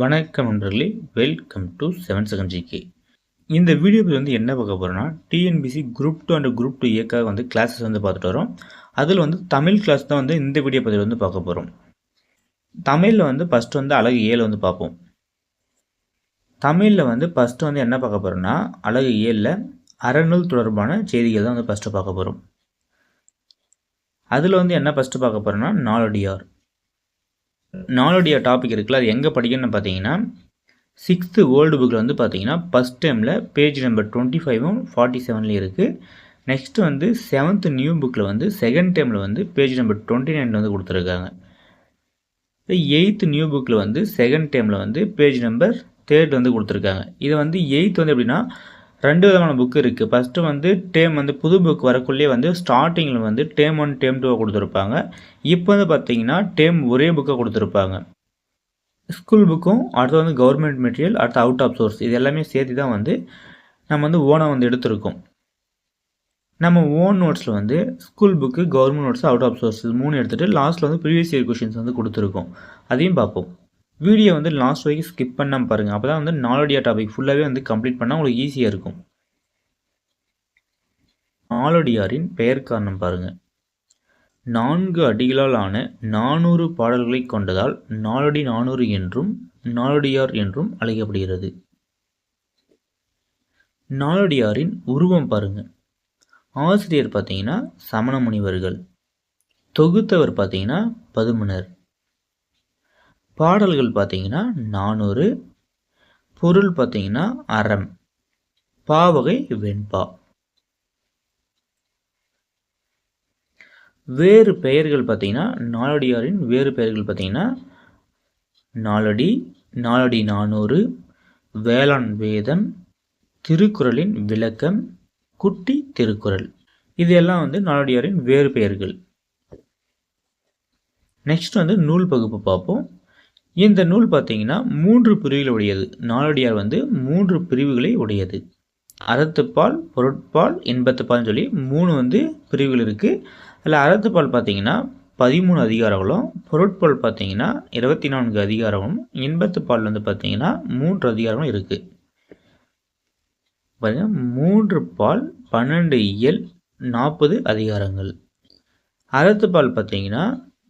வணக்கம் நண்பர்களே welcome to seven second GK இந்த வீடியோ வந்து என்ன பார்க்க போகிறோன்னா TNPSC group two and group two ஏக்காக வந்து கிளாஸஸ் வந்து பார்த்துட்டு வரோம். அதில் வந்து தமிழ் கிளாஸ் தான் வந்து இந்த வீடியோ பதிவில் வந்து பார்க்க போகிறோம் தமிழில் வந்து ஃபஸ்ட்டு வந்து அழகு ஏழு வந்து பார்ப்போம். தமிழில் வந்து ஃபஸ்ட்டு வந்து என்ன பார்க்க போகிறோன்னா அழகு ஏழில் அறநூல் தொடர்பான செய்திகள் தான் வந்து ஃபஸ்ட்டு பார்க்க போகிறோம் அதில் வந்து என்ன ஃபஸ்ட்டு பார்க்க போகிறோன்னா நாலடியார். நாளுடைய டாபிக் இருக்குல்ல அது எங்கே படிக்கணும்னு பார்த்தீங்கன்னா சிக்ஸ்த்து ஓல்டு புக்கில் வந்து பார்த்தீங்கன்னா ஃபஸ்ட் டைமில் பேஜ் நம்பர் டுவெண்ட்டி ஃபைவும் ஃபார்ட்டி செவன்லேயும் இருக்குது நெக்ஸ்ட்டு வந்து செவன்த்து நியூ புக்கில் வந்து செகண்ட் டைமில் வந்து பேஜ் நம்பர் டுவெண்ட்டி நைனில் வந்து கொடுத்துருக்காங்க. எயித்து நியூ புக்கில் வந்து செகண்ட் டைமில் வந்து பேஜ் நம்பர் தேர்ட் வந்து கொடுத்துருக்காங்க. இது வந்து எயித் வந்து எப்படின்னா ரெண்டு விதமான புக்கு இருக்குது ஃபஸ்ட்டு வந்து டேம் வந்து புது புக் வரக்குள்ளேயே வந்து ஸ்டார்டிங்கில் வந்து டேம் ஒன் டேம் டூவை கொடுத்துருப்பாங்க. இப்போ வந்து பார்த்தீங்கன்னா டேம் ஒரே புக்கை கொடுத்துருப்பாங்க. ஸ்கூல் புக்கும் அடுத்து வந்து கவர்மெண்ட் மெட்டீரியல் அடுத்து அவுட் ஆஃப் சோர்ஸ் இது எல்லாமே சேர்த்து தான் வந்து நம்ம வந்து ஓனாக வந்து எடுத்திருக்கோம். நம்ம ஓன் நோட்ஸில் வந்து school book government notes out of source மூணு எடுத்துகிட்டு லாஸ்ட்டில் வந்து ப்ரீவியஸ் இயர் கொஷின்ஸ் வந்து கொடுத்துருக்கோம். அதையும் பார்ப்போம். வீடியோ வந்து லாஸ்ட் வரைக்கும் ஸ்கிப் பண்ணாமல் பாருங்கள் அப்போ தான் வந்து நாலோடியா டாபிக் ஃபுல்லாகவே வந்து கம்ப்ளீட் பண்ணால் உங்களுக்கு ஈஸியாக இருக்கும். ஆலடியாரின் பெயர் காரணம் பாருங்கள் நான்கு அடிகளால் ஆன நானூறு பாடல்களை கொண்டதால் நாலடி நானூறு என்றும் நாலடியார் என்றும் அழைக்கப்படுகிறது. நாலடியாரின் உருவம் பாருங்க. ஆசிரியர் பார்த்தீங்கன்னா சமண முனிவர்கள் தொகுத்தவர் பார்த்தீங்கன்னா பதுமனர். பாடல்கள் பார்த்தீங்கன்னா நானூறு பொருள் பார்த்தீங்கன்னா அறம் பாவகை வெண்பா. வேறு பெயர்கள் பார்த்தீங்கன்னா நாலடியாரின் வேறு பெயர்கள் பார்த்தீங்கன்னா நாலடி நாலடி நானூறு வேளாண் வேதம் திருக்குறளின் விளக்கம் குட்டி திருக்குறள். இது எல்லாம் வந்து நாலடியாரின் வேறு பெயர்கள். நெக்ஸ்ட் வந்து நூல் பகுப்பு பார்ப்போம். இந்த நூல் பார்த்தீங்கன்னா மூன்று பிரிவுகள் உடையது நாலடியார் வந்து மூன்று பிரிவுகளை உடையது. அறத்துப்பால் பொருட்பால் இன்பத்துப்பால்னு சொல்லி மூணு வந்து பிரிவுகள் இருக்குது அதில் அறத்துப்பால் பார்த்தீங்கன்னா பதிமூணு அதிகாரங்களும் பொருட்பால் பார்த்தீங்கன்னா இருபத்தி நான்கு அதிகாரமும் இன்பத்துப்பால் வந்து பார்த்தீங்கன்னா மூன்று அதிகாரமும் இருக்குது பார்த்தீங்கன்னா மூன்று பால் பன்னெண்டு இயல் நாற்பது அதிகாரங்கள். அறத்துப்பால் பார்த்தீங்கன்னா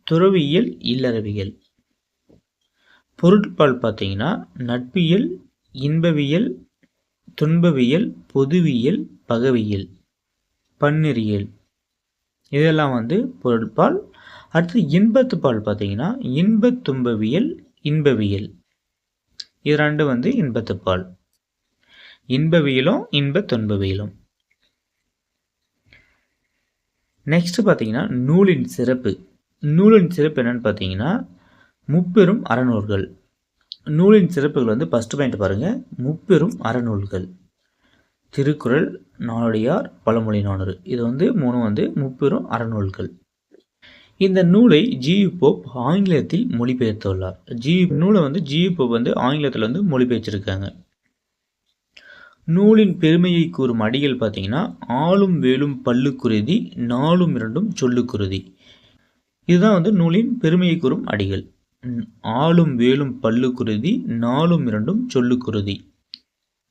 துறவியல் இல்லறவியல். பொருட்பால் பார்த்தீங்கன்னா நட்பியல் இன்பவியல் துன்பவியல் பொதுவியல் பகவியல் பன்னிரியல். இதெல்லாம் வந்து பொருட்பால். அடுத்து இன்பத்து பால் பார்த்தீங்கன்னா இன்பத் துன்பவியல் இன்பவியல். இது ரெண்டு வந்து இன்பத்துப்பால். இன்பவியலும் இன்ப துன்பவியலும். நெக்ஸ்ட் பார்த்தீங்கன்னா நூலின் சிறப்பு. நூலின் சிறப்பு என்னன்னு பார்த்தீங்கன்னா முப்பெரும் அறநூல்கள். நூலின் சிறப்புகள் வந்து ஃபஸ்ட்டு பாயிண்ட் பாருங்கள் முப்பெரும் அறநூல்கள். திருக்குறள் நாளடியார் பழமொழி நானூறு. இது வந்து மூணு வந்து முப்பெரும் அறநூல்கள். இந்த நூலை ஜியு போப் ஆங்கிலத்தில் மொழிபெயர்த்துள்ளார். ஜி நூலை வந்து ஜியு போப் வந்து ஆங்கிலத்தில் வந்து மொழிபெயர்ச்சிருக்காங்க. நூலின் பெருமையை கூறும் அடிகள் பார்த்தீங்கன்னா ஆளும் வேலும் பல்லுக்குருதி நாளும் இரண்டும் சொல்லுக்குருதி. இதுதான் வந்து நூலின் பெருமையை கூறும் அடிகள். ஆளும் வேலும் பல்லு குருதி நாலும் இரண்டும் சொல்லுக்குருதி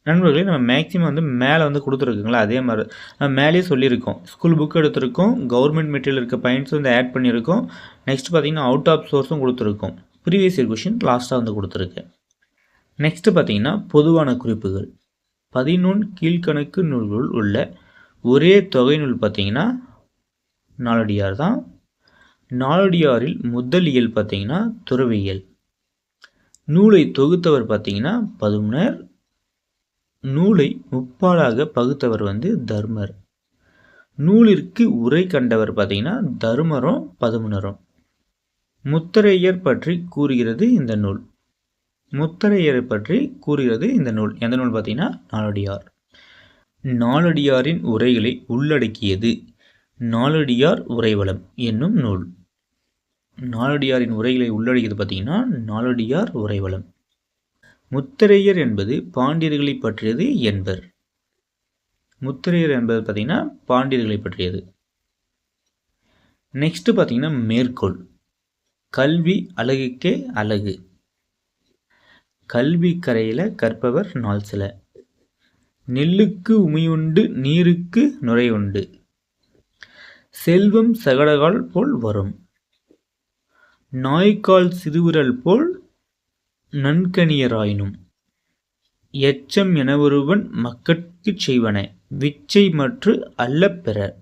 நண்பர்களே நம்ம மேக்ஸிமம் வந்து மேலே வந்து கொடுத்துருக்குங்களா? அதே மாதிரி நம்ம மேலேயே சொல்லியிருக்கோம். ஸ்கூல் புக் எடுத்திருக்கோம் கவர்மெண்ட் மெட்டீரியல் இருக்க பாயிண்ட்ஸ் வந்து ஆட் பண்ணியிருக்கோம். நெக்ஸ்ட் பார்த்தீங்கன்னா அவுட் ஆஃப் சோர்ஸும் கொடுத்துருக்கோம். ப்ரீவியஸ் இயர் கொஷின் லாஸ்ட்டாக வந்து கொடுத்துருக்கேன். நெக்ஸ்ட்டு பார்த்தீங்கன்னா பொதுவான குறிப்புகள். பதினொன்று கீழ்கணக்கு நூல்கள் உள்ள ஒரே தொகை நூல் பார்த்தீங்கன்னா நாலடியார் தான். நாலடியாரில் முதல் இயல் பார்த்தீங்கன்னா துறவியல். நூலை தொகுத்தவர் பார்த்தீங்கன்னா பதுமனர். நூலை முப்பாலாக பகுத்தவர் வந்து தர்மர். நூலிற்கு உரை கண்டவர் பார்த்தீங்கன்னா தருமரும் பதுமனரும். முத்தரையர் பற்றி கூறுகிறது இந்த நூல். முத்தரையரை பற்றி கூறுகிறது இந்த நூல். எந்த நூல் பார்த்தீங்கன்னா நாலடியார் நாலடியாரின் உரைகளை உள்ளடக்கியது. நாலடியார் உரைவளம் என்னும் நூல். நாலடியாரின் உரைகளை உள்ளடக்கியது பார்த்தீங்கன்னா நாலடியார் உரைவளம். முத்திரையர் என்பது பாண்டியர்களை பற்றியது என்பர். முத்திரையர் என்பது பார்த்தீங்கன்னா பாண்டியர்களை பற்றியது. நெக்ஸ்ட்டு பார்த்தீங்கன்னா மேற்கோள். கல்வி அழகுக்கே அழகு. கல்வி கரையில் கற்பவர் நாள் சில. நெல்லுக்கு உமையுண்டு நீருக்கு நுரையுண்டு. செல்வம் சகடகால் போல் வரும். நாய்க்கால் சிறுவிரல் போல் நன்கணியராயினும். எச்சம் என ஒருவன் மக்கட்குச் செய்வன விச்சை மற்று அல்ல பெற.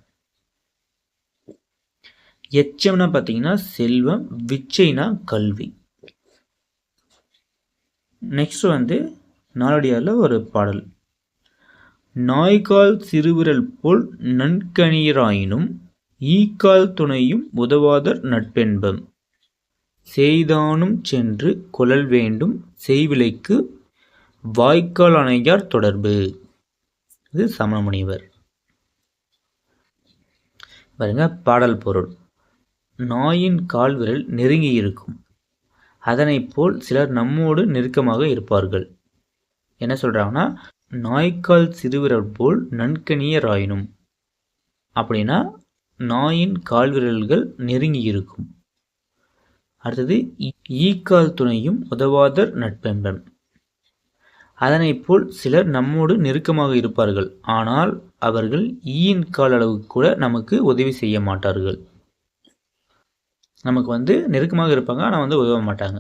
எச்சம்னா பார்த்தீங்கன்னா செல்வம் விச்சைனா கல்வி. நெக்ஸ்ட் வந்து நாளடியாரில் ஒரு பாடல். நாய்கால் சிறுவிரல் போல் நன்கணியராயினும் ஈக்கால் துணையும் உதவாதர் நட்பென்பம். செய்தானும் சென்று கொழல் வேண்டும் செய்விலைக்கு வாய்க்கால் அணையார் தொடர்பு. இது சமணமுனிவர். பாருங்க பாடல் பொருள். நாயின் கால் விரல் நெருங்கி இருக்கும். அதனைப் போல் சிலர் நம்மோடு நெருக்கமாக இருப்பார்கள். என்ன சொல்கிறாங்கன்னா நாய்க்கால் சிறுவிரல் போல் நன்கணியராயினும் அப்படின்னா நாயின் கால் விரல்கள் நெருங்கி இருக்கும். அடுத்தது ஈக்கால் துணையும் உதவாதர் நட்பென்பன் அதனைப் போல் சிலர் நம்மோடு நெருக்கமாக இருப்பார்கள். ஆனால் அவர்கள் ஈயின் கால் அளவுக்கு கூட நமக்கு உதவி செய்ய மாட்டார்கள். நமக்கு வந்து நெருக்கமாக இருப்பாங்க ஆனால் வந்து உதவ மாட்டாங்க.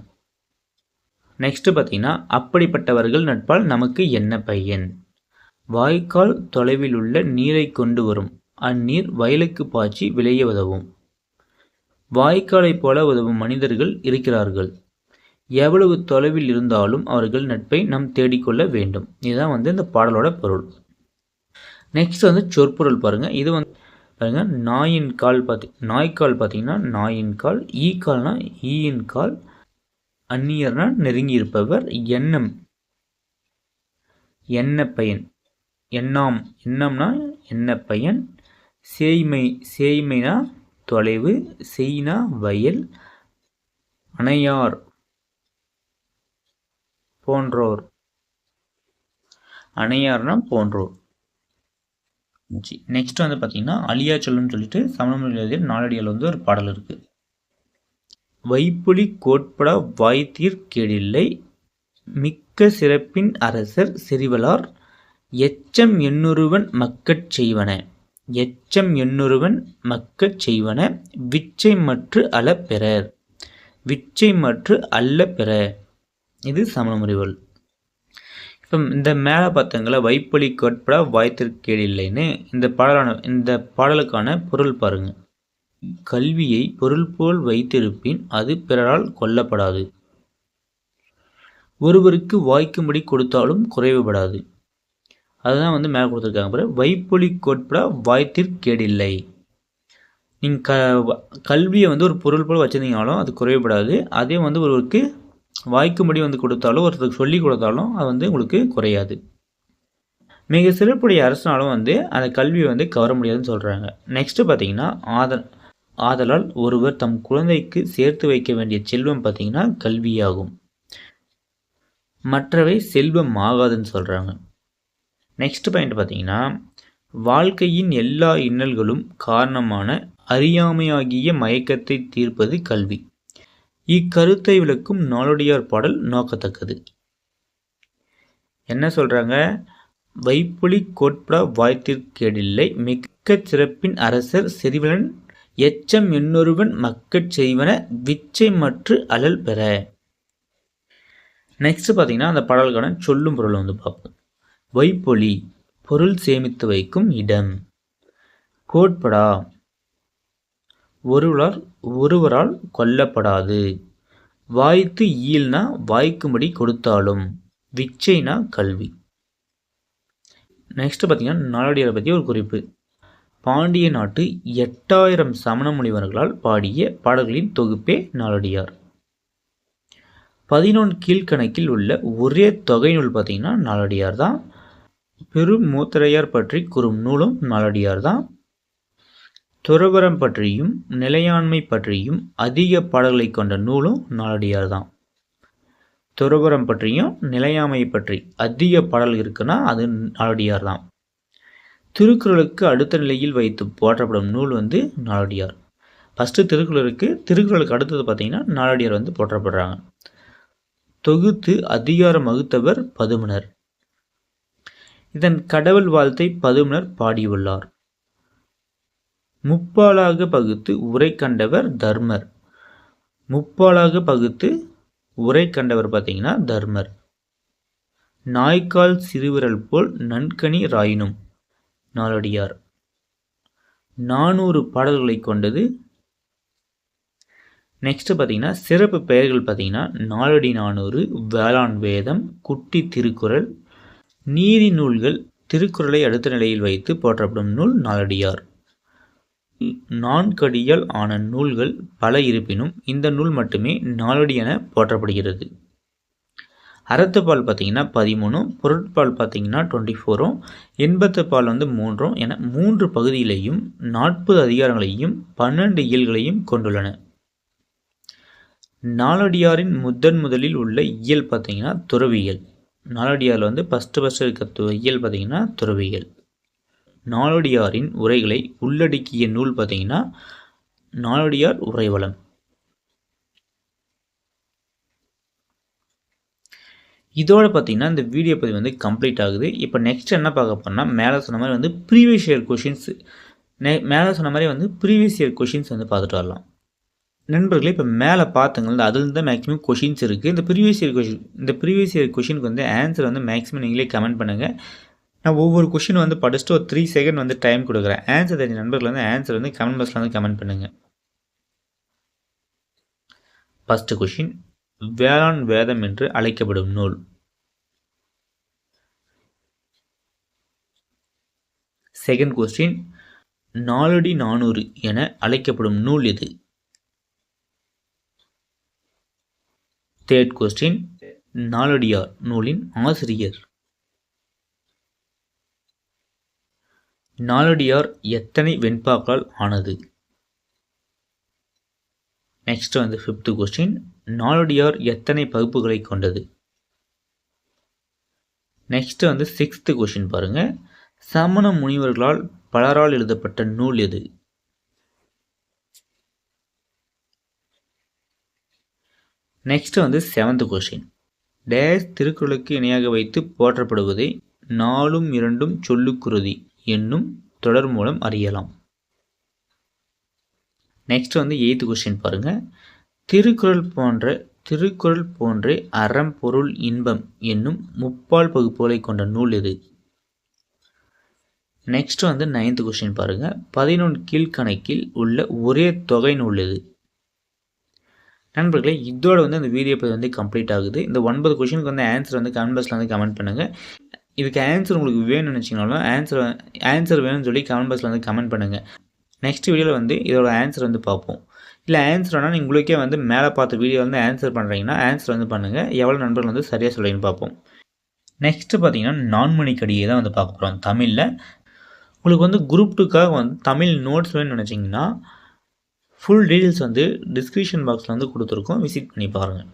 நெக்ஸ்ட்டு பார்த்தீங்கன்னா அப்படிப்பட்டவர்கள் நட்பால் நமக்கு என்ன பையன்? வாய்க்கால் தொலைவில் உள்ள நீரை கொண்டு வரும். அந்நீர் வயலுக்கு பாய்ச்சி விளைய உதவும். வாய்க்காலைப் போல உதவும் மனிதர்கள் இருக்கிறார்கள். எவ்வளவு தொலைவில் இருந்தாலும் அவர்கள் நட்பை நாம் தேடிக்கொள்ள வேண்டும். இதுதான் வந்து இந்த பாடலோட பொருள். நெக்ஸ்ட் வந்து சொற்பொருள் பாருங்கள் இது வந்து பாருங்கள் நாயின் கால் பார்த்தி நாய்க்கால் பார்த்தீங்கன்னா நாயின் கால் ஈ கால்னா ஈயின் கால் அந்நியர்னா நெருங்கி இருப்பவர் எண்ணம் எண்ண பையன் எண்ணாம் எண்ணம்னா என்ன பையன் சேய்மை சேய்மைனா தொலைவு சீனா வயல் அணையார் போன்றோர். அணையார்னா போன்றோர். நெக்ஸ்ட் வந்து பார்த்தீங்கன்னா அழியா சொல்லுன்னு சொல்லிட்டு சமணமொழி நாளடியால் வந்து ஒரு பாடல் இருக்குது வைப்புலி கோட்பட வாய்த்தீர் கேடில்லை மிக்க சிறப்பின் அரசர் செறிவலார் எச்சம் எண்ணொருவன் மக்கட் செய்வன. எச்சம் எண்ணொருவன் மக்கச் செய்வன விச்சை மற்று அள பெறர். விச்சை மற்று அல்ல பெற. இது சமண இப்போ இந்த மேலே பார்த்தங்களா வைப்பொலி கோட்பட வாய்த்திருக்கேள் இல்லைன்னு இந்த பாடலான இந்த பாடலுக்கான பொருள் பாருங்கள் கல்வியை பொருள் போல் வைத்திருப்பின் அது பிறரால் கொல்லப்படாது. ஒருவருக்கு வாய்க்கும்படி கொடுத்தாலும் குறைவுபடாது. அதுதான் வந்து மேலே கொடுத்துருக்காங்க பாரு. வைப்பொலி கோட்பட வாய்த்திற்கேடில்லை நீங்கள் க கல்வியை வந்து ஒரு பொருள் போல் வச்சுருந்தீங்கனாலும் அது குறையப்படாது. அதே வந்து ஒருவருக்கு வாய்க்கும்படி வந்து கொடுத்தாலும் ஒருத்தருக்கு சொல்லி கொடுத்தாலும் அது வந்து உங்களுக்கு குறையாது. மிக சிறப்புடைய அரசனாலும் வந்து அந்த கல்வியை வந்து கவர முடியாதுன்னு சொல்கிறாங்க நெக்ஸ்ட்டு பார்த்தீங்கன்னா ஆதல் ஆதலால் ஒருவர் தம் குழந்தைக்கு சேர்த்து வைக்க வேண்டிய செல்வம் பார்த்திங்கன்னா கல்வியாகும். மற்றவை செல்வம் ஆகாதுன்னு சொல்கிறாங்க நெக்ஸ்ட் பாயிண்ட் பார்த்தீங்கன்னா வாழ்க்கையின் எல்லா இன்னல்களும் காரணமான அறியாமையாகிய மயக்கத்தை தீர்ப்பது கல்வி. இக்கருத்தை விளக்கும் நாளுடையார் பாடல் நோக்கத்தக்கது. என்ன சொல்கிறாங்க வைப்புலி கோட்பட வாய்த்திற்கேடில்லை. மிக்க சிறப்பின் அரசர் செறிவலன் எச்சம் என்னொருவன் மக்கட் செய்வன விச்சை மற்று அழல் பெற. நெக்ஸ்ட் பார்த்தீங்கன்னா அந்த பாடல்கான சொல்லும் பொருள் வந்து பார்ப்போம். வைப்பொலி பொருள் சேமித்து வைக்கும் இடம். கோட்படா. ஒருவரால் ஒருவரால் கொல்லப்படாது. வாய்த்து ஈல்னா வாய்க்கும்படி கொடுத்தாலும் விச்சைனா கல்வி. நெக்ஸ்ட் பார்த்தீங்கன்னா நாளடியாரை பற்றி ஒரு குறிப்பு. பாண்டிய நாட்டு எட்டாயிரம் சமண முனிவர்களால் பாடிய பாடல்களின் தொகுப்பே நாளடியார். பதினொன்று கீழ்கணக்கில் உள்ள ஒரே தொகை நூல் பார்த்தீங்கன்னா நாளடியார் தான். பெரும் மூத்தரையார் பற்றி கூறும் நூலும் நாளடியார் தான். துறவரம் பற்றியும் நிலையாண்மை பற்றியும் அதிக பாடல்களை கொண்ட நூலும் நாளடியார் தான். துறவரம் பற்றியும் நிலையாமை பற்றி அதிக பாடல் இருக்குன்னா அது நாளடியார் தான். திருக்குறளுக்கு அடுத்த நிலையில் வைத்து போற்றப்படும் நூல் வந்து நாளடியார். ஃபஸ்ட்டு திருக்குறளுக்கு திருக்குறளுக்கு அடுத்தது பார்த்திங்கன்னா நாளடியார் வந்து போற்றப்படுறாங்க. தொகுத்து அதிகாரம் வகுத்தவர் பதுமனர். இதன் கடவுள் வாழ்த்தை பதுமனர் பாடியுள்ளார். முப்பாலாக பகுத்து உரை கண்டவர் தர்மர். முப்பாலாக பகுத்து உரை கண்டவர் பார்த்தீங்கன்னா தர்மர். நாய்க்கால் சிறுவிரல் போல் நன்கனி ராயினும் நாளடியார். நானூறு பாடல்களை கொண்டது. நெக்ஸ்ட்டு பார்த்தீங்கன்னா சிறப்பு பெயர்கள் பார்த்தீங்கன்னா நாலடி நானூறு வேளாண் வேதம் குட்டி திருக்குறள் நீதி நூல்கள் திருக்குறளை அடுத்த நிலையில் வைத்து போற்றப்படும் நூல் நாலடியார். நான்கடியால் ஆன நூல்கள் பல இருப்பினும் இந்த நூல் மட்டுமே நாலடி என போற்றப்படுகிறது. அறத்துப்பால் பார்த்தீங்கன்னா பதிமூணும் பொருட்பால் பார்த்தீங்கன்னா டுவெண்ட்டி ஃபோரும் எண்பத்து பால் வந்து மூன்றும் என மூன்று பகுதியிலையும் நாற்பது அதிகாரங்களையும் பன்னெண்டு இயல்களையும் கொண்டுள்ளன. நாலடியாரின் முதன் முதலில் உள்ள இயல் பார்த்தீங்கன்னா துறவியல். நாலடியாரில் வந்து ஃபஸ்ட்டு ஃபஸ்ட்டு இருக்க துவையல் பார்த்தீங்கன்னா துறவியல் நாலடியாரின் உரைகளை உள்ளடக்கிய நூல் பார்த்தீங்கன்னா நாலடியார் உரைவளம். இதோட பார்த்திங்கன்னா இந்த வீடியோ பதிவு வந்து கம்ப்ளீட் ஆகுது. இப்போ நெக்ஸ்ட் என்ன பார்க்க போனால் மேலே சொன்ன மாதிரி வந்து ப்ரீவியஸ் இயர் கொஷின்ஸ் நெ மேலே சொன்ன மாதிரி வந்து ப்ரீவியஸ் இயர் கொஷின்ஸ் வந்து பார்த்துட்டு வரலாம். நண்பர்களே இப்போ மேலே பார்த்துங்கள அதில் தான் மேக்ஸிமம் கொஷின்ஸ் இருக்குது இந்த ப்ரீவியஸ் இயர் கொஷின் இந்த ப்ரீவியஸ் இயர் கொஷினுக்கு வந்து ஆன்சர் வந்து மேக்ஸிமம் நீங்களே கமெண்ட் பண்ணுங்கள் நான் ஒவ்வொரு கொஷின் வந்து படிச்சுட்டு ஒரு த்ரீ செகண்ட் வந்து டைம் கொடுக்குறேன். ஆன்சர் தெரிஞ்ச நண்பர்கள் வந்து ஆன்சர் வந்து கமெண்ட் பாக்ஸில் வந்து கமெண்ட் பண்ணுங்கள் ஃபஸ்ட்டு கொஷின் வேளாண் வேதம் என்று அழைக்கப்படும் நூல். செகண்ட் கொஸ்டின் நாலடி நானூறு என அழைக்கப்படும் நூல் எது? தேர்ட் கொஸ்டின் நாலடியார் நூலின் ஆசிரியர். நாலடியார் எத்தனை வெண்பாக்களால் ஆனது? நெக்ஸ்ட் வந்து ஃபிஃப்த்து கொஸ்டின் நாலடியார் எத்தனை பகுப்புகளை கொண்டது? நெக்ஸ்ட் வந்து சிக்ஸ்த்து கொஸ்டின் பாருங்கள் சமண முனிவர்களால் பலரால் எழுதப்பட்ட நூல் எது? நெக்ஸ்ட்டு வந்து செவன்த் கொஸ்டின் டேஸ் திருக்குறளுக்கு இணையாக வைத்து போற்றப்படுவதை நாலும் இரண்டும் சொல்லுக்குருதி என்னும் தொடர் மூலம் அறியலாம். நெக்ஸ்ட் வந்து எயித்து கொஸ்டின் பாருங்கள் திருக்குறள் போன்ற திருக்குறள் போன்றே அறம் பொருள் இன்பம் என்னும் முப்பால் பகுப்புகளை கொண்ட நூல் எது? நெக்ஸ்ட் வந்து நைன்த் கொஸ்டின் பாருங்கள் பதினொன்று கீழ்கணக்கில் உள்ள ஒரே தொகை நூல் எது? நண்பர்களே இதோட வந்து அந்த வீடியோ வந்து கம்ப்ளீட் ஆகுது. இந்த ஒன்பது கொஷினுக்கு வந்து ஆன்சர் வந்து கமெண்ட் பாக்ஸில் வந்து கமெண்ட் பண்ணுங்கள் இதுக்கு ஆன்சர் உங்களுக்கு வேணும்னு நினச்சிங்கனாலும் ஆன்சர் ஆன்சர் வேணும்னு சொல்லி கமெண்ட் பாக்ஸில் வந்து கமெண்ட் பண்ணுங்கள் நெக்ஸ்ட் வீடியோவில் வந்து இதோட ஆன்சர் வந்து பார்ப்போம். இல்லை ஆன்சர் வேணால் உங்களுக்கே வந்து மேலே பார்த்த வீடியோ வந்து ஆன்சர் பண்ணுறீங்கன்னா ஆன்சர் வந்து பண்ணுங்கள் எவ்வளோ நண்பர்கள் வந்து சரியாக சொல்கிறீங்கன்னு பார்ப்போம். நெக்ஸ்ட்டு பார்த்தீங்கன்னா நான்மணிக்கடியை தான் வந்து பார்க்க போகிறோம் தமிழில். உங்களுக்கு வந்து குரூப் டூக்காக வந்து தமிழ் நோட்ஸ் வேணும்னு நினச்சிங்கன்னா ஃபுல் டீட்டெயில்ஸ் வந்து டிஸ்கிரிப்ஷன் பாக்ஸில் வந்து கொடுத்துருக்கோம். விசிட் பண்ணி பாருங்கள்